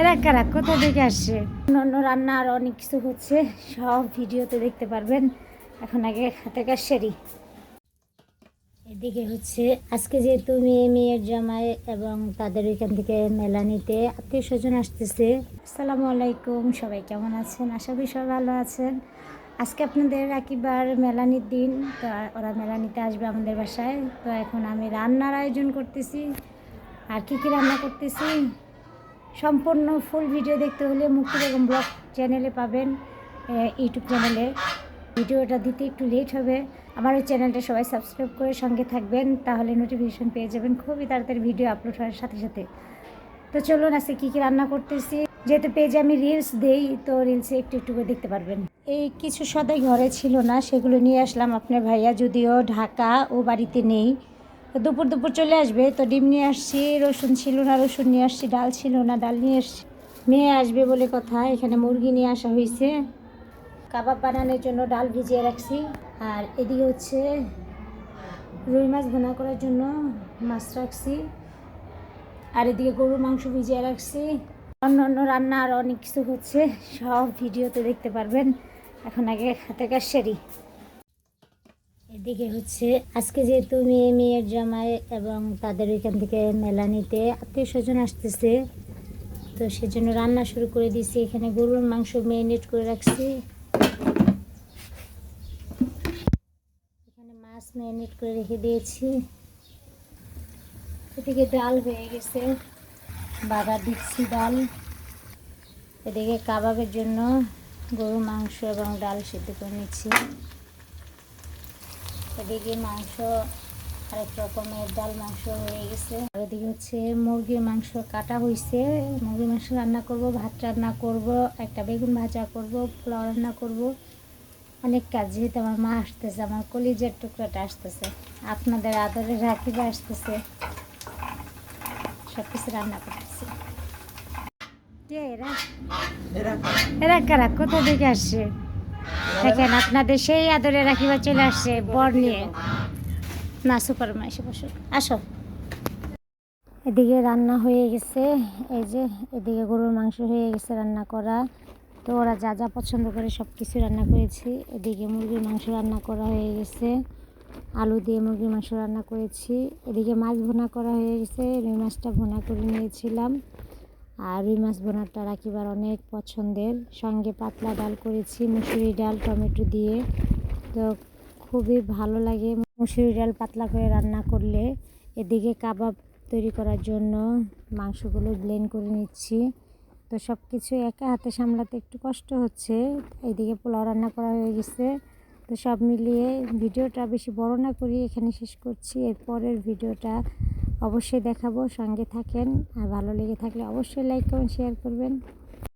এরা কারা? কোথা থেকে আসছে? অন্য রান্না আর অনেক কিছু হচ্ছে। সব ভিডিওতে দেখতে পারবেন। এখন আগে হাতে কাজ সেরি। এদিকে হচ্ছে, আজকে যেহেতু মেয়ে, মেয়ের জামাই এবং তাদের ওইখান থেকে মেলা নিতে আত্মীয় স্বজন আসতেছে। আসসালামু আলাইকুম, সবাই কেমন আছেন? আশা করি সবাই ভালো আছেন। আজকে আপনাদের একেবার মেলানির দিন, তো ওরা মেলা নিতে আসবে আমাদের বাসায়। তো এখন আমি রান্নার আয়োজন করতেছি। আর কী কী রান্না করতেছি? সম্পূর্ণ ফুল ভিডিও দেখতে হলে মুক্তি বেগম ব্লগ চ্যানেলে পাবেন ইউটিউব চ্যানেলে ভিডিওটা দিতে একটু লেট হবে। আমার ওই চ্যানেলটা সবাই সাবস্ক্রাইব করে সঙ্গে থাকবেন, তাহলে নোটিফিকেশন পেয়ে যাবেন খুবই তাড়াতাড়ি ভিডিও আপলোড হওয়ার সাথে সাথে। তো চলুন আজকে কী কী রান্না করতেছি। যেহেতু পেজে আমি রিলস দেই, তো রিলসে একটু একটু করে দেখতে পারবেন। এই কিছু সদাই ঘরে ছিল না, সেগুলো নিয়ে আসলাম আপনার ভাইয়া, যদিও ঢাকা ও বাড়িতে নেই। তো দুপুর দুপুর চলে আসবে, তো ডিম নিয়ে আসছি, রসুন ছিল না, রসুন নিয়ে আসছি, ডাল ছিল না, ডাল নিয়ে আসছি। মেয়ে আসবে বলে কথা, এখানে মুরগি নিয়ে আসা হয়েছে। কাবাব বানানোর জন্য ডাল ভিজিয়ে রাখছি, আর এদিকে হচ্ছে রুই মাছ ভুনা করার জন্য মাছ রাখছি, আর এদিকে গরুর মাংস ভিজিয়ে রাখছি। অন্য অন্য রান্না আর অনেক কিছু হচ্ছে, সব ভিডিওতে দেখতে পারবেন। এখন আগে হাতে কাজ সেরি। এদিকে হচ্ছে, আজকে যেহেতু মেয়ে, মেয়ের জামাই এবং তাদের ওইখান থেকে মেলা নিতে আত্মীয় স্বজন আসতেছে, তো সেজন্য রান্না শুরু করে দিয়েছি। এখানে গরুর মাংস মেরিনেট করে রাখছি। এখানে মাছ মেরিনেট করে রেখে দিয়েছি। এদিকে ডাল হয়ে গেছে বাগার দিচ্ছি ডাল। এদিকে কাবাবের জন্য গরুর মাংস এবং ডাল সিদ্ধ করে নিচ্ছি। এদিকে মাংস আরেক রকমের ডাল মাংস হয়ে গেছে। আর এদিকে হচ্ছে মুরগির মাংস কাটা হয়েছে মুরগির মাংস রান্না করব ভাত রান্না করব একটা বেগুন ভাজা করব পোলাও রান্না করব। অনেক কাজ যেহেতু আমার মা আসতেছে আমার কলিজের টুকরাটা আসতেছে। আপনাদের আদরে রাখিবা আসতেছে। সব কিছু রান্না করতেছি। এরা? এরা কারা? কোথা থেকে আসছে? দেখেন, আপনাদের সেই আদরে রাখিবা চলে আসছে বর নিয়ে। না সুপার এসে আসো। এদিকে রান্না হয়ে গেছে। এই যে, এদিকে গরুর মাংস হয়ে গেছে রান্না করা। তো ওরা যা যা পছন্দ করে সব কিছু রান্না করেছি। এদিকে মুরগির মাংস রান্না করা হয়ে গেছে। আলু দিয়ে মুরগির মাংস রান্না করেছি। এদিকে মাছ ভুনা করা হয়ে গেছে। রুই মাছটা ভুনা করে নিয়েছিলাম। আর রুই মাছ ভুনাটা রাখিবার অনেক পছন্দের। সঙ্গে পাতলা ডাল করেছি মুসুরি ডাল, টমেটো দিয়ে। তো খুবই ভালো লাগে মুসুরি ডাল পাতলা করে রান্না করলে। এদিকে কাবাব তৈরি করার জন্য মাংসগুলো ব্লেন্ড করে নিচ্ছি। তো সব কিছু একা হাতে সামলাতে একটু কষ্ট হচ্ছে। এদিকে পোলাও রান্না করা হয়ে গেছে। তো সব মিলিয়ে ভিডিওটা বেশি বড় না করি এখানে শেষ করছি। এরপরের ভিডিওটা অবশ্যই দেখাবো সঙ্গে থাকেন। আর ভালো লেগে থাকলে অবশ্যই লাইক কমেন্ট শেয়ার করবেন।